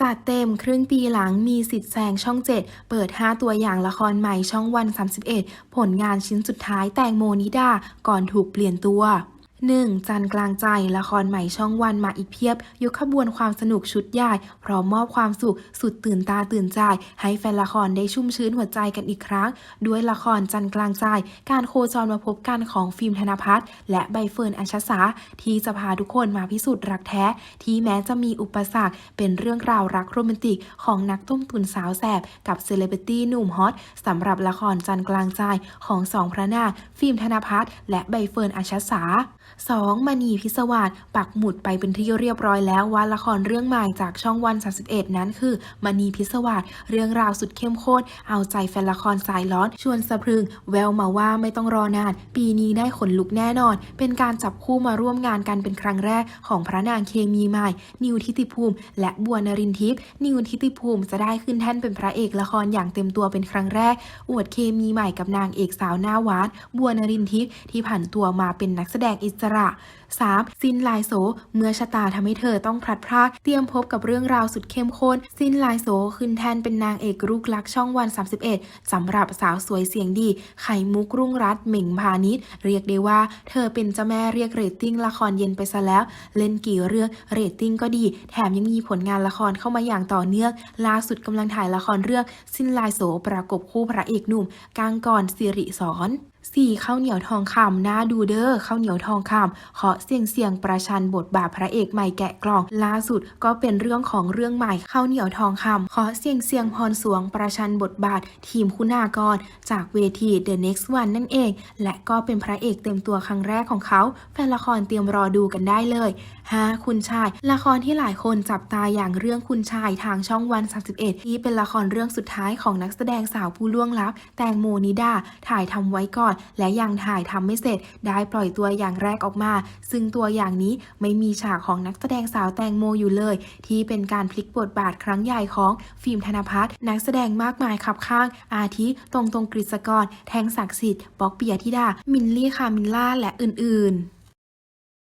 จัดเต็มครึ่งปีหลังมีสิทธิ์แซงช่อง 7 เปิด 5 ตัวอย่างละครใหม่ช่องวัน 31 ผลงานชิ้นสุดท้ายแตงโมนิดา ก่อนถูกเปลี่ยนตัว 1. จันกลางใจ ละครใหม่ช่องวันมาอีกเพียบ ยกขบวนความสนุกชุดใหญ่พร้อมมอบความสุข สุดตื่นตาตื่นใจ ให้แฟนละครได้ชุ่มชื้นหัวใจกันอีกครั้ง ด้วยละครจันกลางใจ การโคจรมาพบกันของฟิล์มธนพัฒน์และใบเฟิร์นอัญชสา ที่จะพาทุกคนมาพิสูจน์รักแท้ ที่แม้จะมีอุปสรรค เป็นเรื่องราวรักโรแมนติกของนักต้มตุนสาวแสบ กับเซเลบริตี้หนุ่มฮอตสำหรับละครจันกลางใจของสองพระนางฟิล์มธนพัฒน์และใบเฟิร์นอัญชสา 2. มณีพิศวาสปักหมุดไปเป็นที่เรียบร้อยแล้วว่าละครเรื่องใหม่จากช่องวัน31นั้นคือมณีพิศวาสเรื่องราวสุดเข้มข้นเอาใจแฟนละครสายร้อนชวนสะพรึง แววมาว่าไม่ต้องรอนาน ปีนี้ได้ขนลุกแน่นอน เป็นการจับคู่มาร่วมงานกันเป็นครั้งแรกของพระนางเคมีใหม่ นิวทิติภูมิ และบัวนรินทิพย์นิวทิติภูมิจะได้ขึ้นแท่นเป็นพระเอกละครอย่างเต็มตัวเป็นครั้งแรก อวดเคมีใหม่กับนางเอกสาวหน้าหวานบัวนรินทิพย์ที่ผ่านตัวมาเป็นนักแสดงอิสระ 3. ซินลายโสเมื่อชะตาทำให้เธอต้องพลัดพรากเตรียมพบกับเรื่องราวสุดเข้มข้นซินลายโสขึ้นแทนเป็นนางเอกลูกลักช่องวัน 31สำหรับสาวสวยเสียงดี ไข่มุกรุ่งรัตเหม่งพาณิชเรียกได้ว่า เธอเป็นเจ้าแม่เรียกเรตติ้งละครเย็นไปซะแล้ว เล่นกี่เรื่องเรตติ้งก็ดี แถมยังมีผลงานละครเข้ามาอย่างต่อเนื่องล่าสุดกำลังถ่ายละครเรื่อง ซินลายโสประกบคู่พระเอกหนุ่มกางกรสิริสอน 4. ข้าวเหนียวทองคำน่าดูเด้อข้าวเหนียวทองคำเคาะเสียงเสียงประชันบทบาทพระเอกใหม่แกะกล่องล่าสุดก็เป็นเรื่องของเรื่องใหม่ข้าวเหนียวทองคำเคาะเสียงเสียงพรสวงประชันบทบาท ทีมคุณากร จากเวที The Next One นั่นเอง และก็เป็นพระเอกเต็มตัวครั้งแรกของเขา แฟนละครเตรียมรอดูกันได้เลย 5. คุณชาย ละครที่หลายคนจับตาอย่างเรื่องคุณชายทางช่องวัน 31 ที่เป็นละครเรื่องสุดท้ายของนักแสดงสาวผู้ล่วงลับ แตงโมนิดาถ่ายทำไว้ก่อนและยังถ่ายทำไม่เสร็จ ได้ปล่อยตัวอย่างแรกออกมา ซึ่งตัวอย่างนี้ไม่มีฉากของนักแสดงสาวแตงโมอยู่เลย ที่เป็นการพลิกบทบาทครั้งใหญ่ของฟิล์มธนพัฒน์นักแสดงมากมายขับข้าง อาทิตรงตรงกฤษกร แทงศักดิ์สิทธิ์ ป๊อกเปียธิดา มินลี่คามินล่าและอื่นๆ